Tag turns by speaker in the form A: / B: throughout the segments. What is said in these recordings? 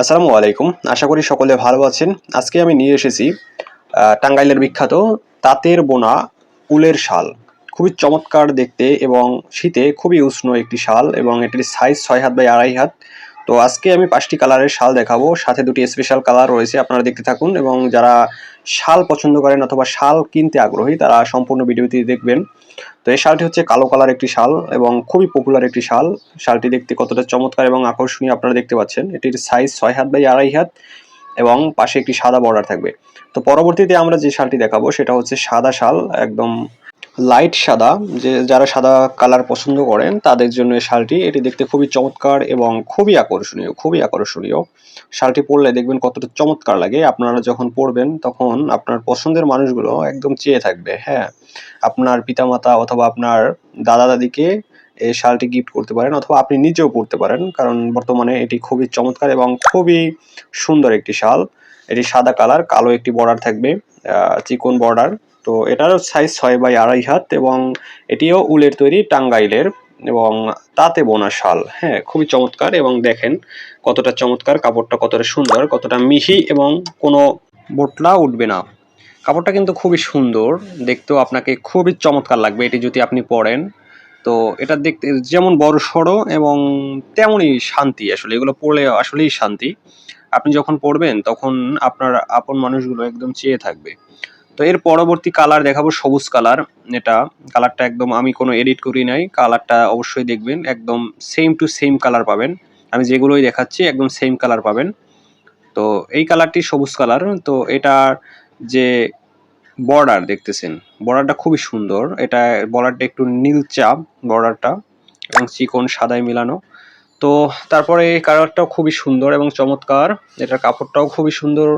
A: আসসালামু আলাইকুম। আশা করি সকলে ভালো আছেন। আজকে আমি নিয়ে এসেছি টাঙ্গাইলের বিখ্যাত তাঁতের বোনা উলের শাল। খুবই চমৎকার দেখতে এবং শীতে খুবই উষ্ণ একটি শাল এবং এটির সাইজ ছয় হাত বাই আড়াই হাত। তো আজকে আমি পাঁচটি কালারের শাল দেখাবো। সাথে দুটি স্পেশাল কালার রয়েছে, আপনারা দেখতে থাকুন এবং যারা শাল পছন্দ করেন অথবা শাল কিনতে আগ্রহী, তারা সম্পূর্ণ ভিডিওটি দেখবেন। তো এই শালটি হচ্ছে কালো কালার একটি শাল এবং খুবই পপুলার একটি শাল। শালটি দেখতে কতটা চমৎকার এবং আকর্ষণীয় আপনারা দেখতে পাচ্ছেন। এটির সাইজ ছয় হাত বাই আড়াই হাত এবং পাশে একটি সাদা বর্ডার থাকবে। তো পরবর্তীতে আমরা যে শালটি দেখাবো সেটা হচ্ছে সাদা শাল, একদম লাইট সাদা, যে যারা সাদা কালার পছন্দ করেন, তাদের জন্য এই শালটি। এটি দেখতে খুবই চমৎকার এবং খুবই আকর্ষণীয় খুবই আকর্ষণীয়। শালটি পরলে দেখবেন কতটা চমৎকার লাগে। আপনারা যখন পরবেন, তখন আপনার পছন্দের মানুষগুলো একদম চেয়ে থাকবে হ্যাঁ। আপনার পিতামাতা অথবা আপনার দাদা দাদিকে এই শালটি গিফট করতে পারেন, অথবা আপনি নিজেও পরতে পারেন, কারণ বর্তমানে এটি খুবই চমৎকার এবং খুবই সুন্দর একটি শাল। এটি সাদা কালার কালো একটি বর্ডার থাকবে চিকন বর্ডার তো এটার সাইজ ছয় বাই আড়াই হাত এবং এটিও উলের তৈরি টাঙ্গাইলের এবং তাতে বোনা শাল। হ্যাঁ খুবই চমৎকার এবং দেখেন কতটা চমৎকার, কাপড়টা কতটা সুন্দর, কতটা মিহি এবং কোনো বোটলা উঠবে না। কাপড়টা কিন্তু খুবই সুন্দর, দেখতেও আপনাকে খুবই চমৎকার লাগবে এটি যদি আপনি পরেন। তো এটা দেখতে যেমন বড় সড়ো এবং তেমনই শান্তি আসলে, এগুলো পড়লে আসলেই শান্তি। আপনি যখন পরবেন তখন আপনার আপন মানুষগুলো একদম চেয়ে থাকবে। তো এর পরবর্তী কালার দেখাবো সবুজ কালার এটা কালারটা একদম আমি কোনো এডিট করি নাই কালারটা অবশ্যই দেখবেন, একদম সেম টু সেম কালার পাবেন। আমি যেগুলোই দেখাচ্ছি একদম সেম কালার পাবেন। তো এই কালারটি সবুজ কালার তো এটার যে বর্ডার দেখতেছেন বর্ডারটা খুবই সুন্দর। এটা বর্ডারটা একটু নীলচা বর্ডারটা এবং চিকন সাদায় মিলানো। তো তারপরে এই কালারটাও খুবই সুন্দর এবং চমৎকার। এটার কাপড়টাও খুবই সুন্দর।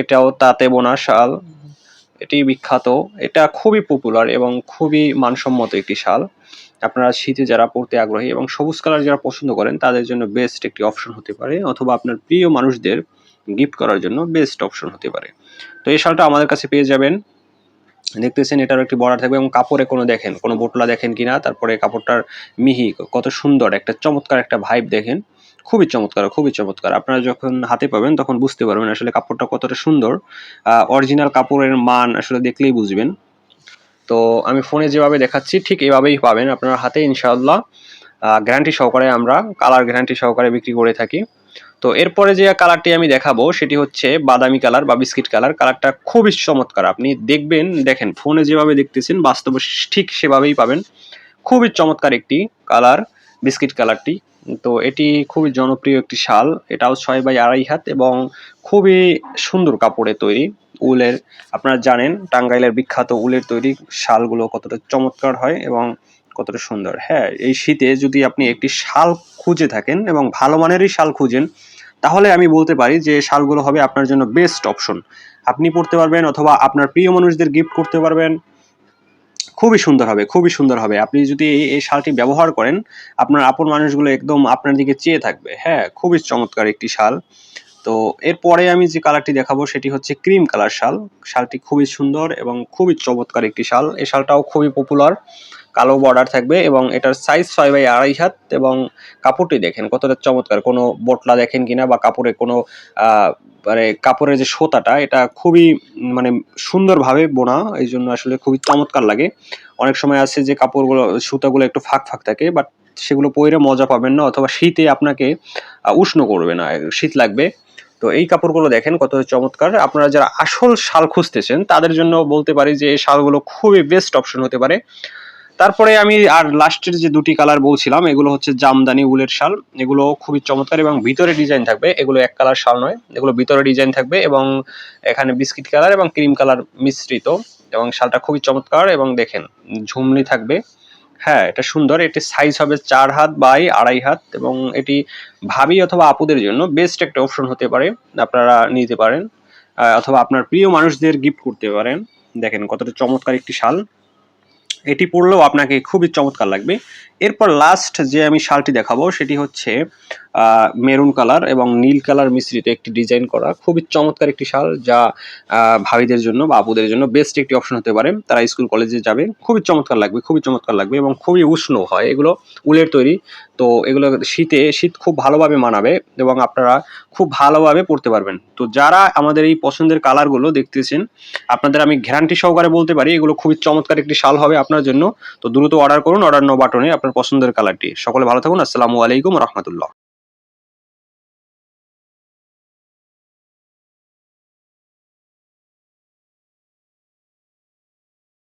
A: এটাও তাঁতে বোনা শাল। এটি বিখ্যাত। এটা খুবই পপুলার এবং খুবই মানসম্মত একটি শাল। আপনারা শীতে যারা পড়তে আগ্রহী এবং সবুজ কালার যারা পছন্দ করেন, তাদের জন্য বেস্ট একটি অপশন হতে পারে অথবা আপনার প্রিয় মানুষদের গিফট করার জন্য বেস্ট অপশন হতে পারে। তো এই শালটা আমাদের কাছে পেয়ে যাবেন। দেখতেছেন এটার একটি বর্ডার থাকবে এবং কাপড়ে কোনো দেখেন, কোনো বোটলা দেখেন কিনা, তারপরে কাপড়টার মিহি কত সুন্দর, একটা চমৎকার একটা ভাইব দেখেন। খুবই চমৎকার খুবই চমৎকার। আপনারা যখন হাতে পাবেন তখন বুঝতে পারবেন আসলে কাপড়টা কতটা সুন্দর। অরিজিনাল কাপড়ের মান আসলে দেখলেই বুঝবেন। তো আমি ফোনে যেভাবে দেখাচ্ছি ঠিক এভাবেই পাবেন আপনার হাতে ইনশাআল্লাহ। গ্যারান্টি সহকারে আমরা কালার গ্যারান্টি সহকারে বিক্রি করে থাকি। তো এরপরে যে কালারটি আমি দেখাবো সেটি হচ্ছে বাদামি কালার বা বিস্কিট কালার কালারটা খুবই চমৎকার, আপনি দেখবেন, দেখেন ফোনে যেভাবে দেখতেছেন বাস্তবে ঠিক সেভাবেই পাবেন। খুবই চমৎকার একটি কালার বিস্কিট কালারটি। তো এটি খুবই জনপ্রিয় একটি শাল। এটাও ছয় বাই আড়াই হাত এবং খুবই সুন্দর কাপড়ে তৈরি। উলের, আপনারা জানেন, টাঙ্গাইলের বিখ্যাত উলের তৈরি শালগুলো কতটা চমৎকার হয় এবং কতটা সুন্দর। হ্যাঁ এই শীতে যদি আপনি একটি শাল খুঁজে থাকেন এবং ভালো মানেরই শাল খুঁজেন, তাহলে আমি বলতে পারি যে শালগুলো হবে আপনার জন্য বেস্ট অপশন আপনি পড়তে পারবেন অথবা আপনার প্রিয় মানুষদের গিফট করতে পারবেন। খুবই সুন্দর হবে, খুবই সুন্দর হবে। আপনি যদি এই শালটি ব্যবহার করেন, আপনার আপন মানুষগুলো একদম আপনার দিকে চেয়ে থাকবে। হ্যাঁ খুবই চমৎকার একটি শাল। তো এরপরে আমি যে কালারটি দেখাবো, সেটি হচ্ছে ক্রিম কালার শাল। শালটি খুবই সুন্দর এবং খুবই চমৎকার একটি শাল। এই শালটাও খুবই পপুলার কালো বর্ডার থাকবে এবং এটার সাইজ ছয় বাই আড়াই হাত এবং কাপড়টি দেখেন কতটা চমৎকার। কোনো বটলা দেখেন কিনা বা কাপড়ে কোনো মানে কাপড়ের যে সুতাটা, এটা খুবই মানে সুন্দরভাবে বোনা, এই জন্য আসলে খুবই চমৎকার লাগে। অনেক সময় আছে যে কাপড়গুলো, সুতাগুলো একটু ফাঁক ফাঁক থাকে বাট সেগুলো পরে মজা পাবেন না অথবা শীতে আপনাকে উষ্ণ করবে না, শীত লাগবে। তো এই কাপড়গুলো দেখেন কত চমৎকার। আপনারা যারা আসল শাল খুঁজতেছেন, তাদের জন্য বলতে পারি যে এই শালগুলো খুবই বেস্ট অপশন হতে পারে। তারপরে আমি আর লাস্টের যে দুটি কালার বলছিলাম, এগুলো হচ্ছে জামদানি উলের শাল। এগুলো খুবই চমৎকার এবং ভিতরে ডিজাইন থাকবে। এগুলো এক কালার শাল নয়, এগুলো ভিতরে ডিজাইন থাকবে এবং এখানে বিস্কিট কালার এবং ক্রিম কালার মিশ্রিত এবং শালটা খুবই চমৎকার এবং দেখেন ঝুমলি থাকবে। হ্যাঁ এটা সুন্দর। এটি সাইজ হবে চার হাত বাই আড়াই হাত এবং এটি ভাবি অথবা আপুদের জন্য বেস্ট একটা অপশন হতে পারে, আপনারা নিতে পারেন। অথবা আপনার প্রিয় মানুষদের গিফট করতে পারেন। দেখেন কতটা চমৎকার একটি শাল। এটি পড়লেও আপনাকে খুবই চমৎকার লাগবে। এরপর লাস্ট যে আমি শালটি দেখাবো, সেটি হচ্ছে মেরুন কালার এবং নীল কালার মিশ্রিত একটি ডিজাইন করা। খুবই চমৎকার একটি শাল যা ভাবিদের জন্য বা আপুদের জন্য বেস্ট একটি অপশন হতে পারে। তারা স্কুল কলেজে যাবে, খুবই চমৎকার লাগবে, খুবই চমৎকার লাগবে এবং খুবই উষ্ণ হয়। এগুলো উলের তৈরি, তো এগুলো শীতে, শীত খুব ভালোভাবে মানাবে এবং আপনারা খুব ভালোভাবে পড়তে পারবেন। তো যারা আমাদের এই পছন্দের কালারগুলো দেখতেছেন, আপনাদের আমি গ্যারান্টি সহকারে বলতে পারি, এগুলো খুবই চমৎকার একটি শাল হবে আপনার জন্য। তো দ্রুত অর্ডার করুন অর্ডার নো বাটনে আপনার পছন্দের কালারটি। সকলে ভালো থাকুন। আসসালামু আলাইকুম রহমতুল্লাহ।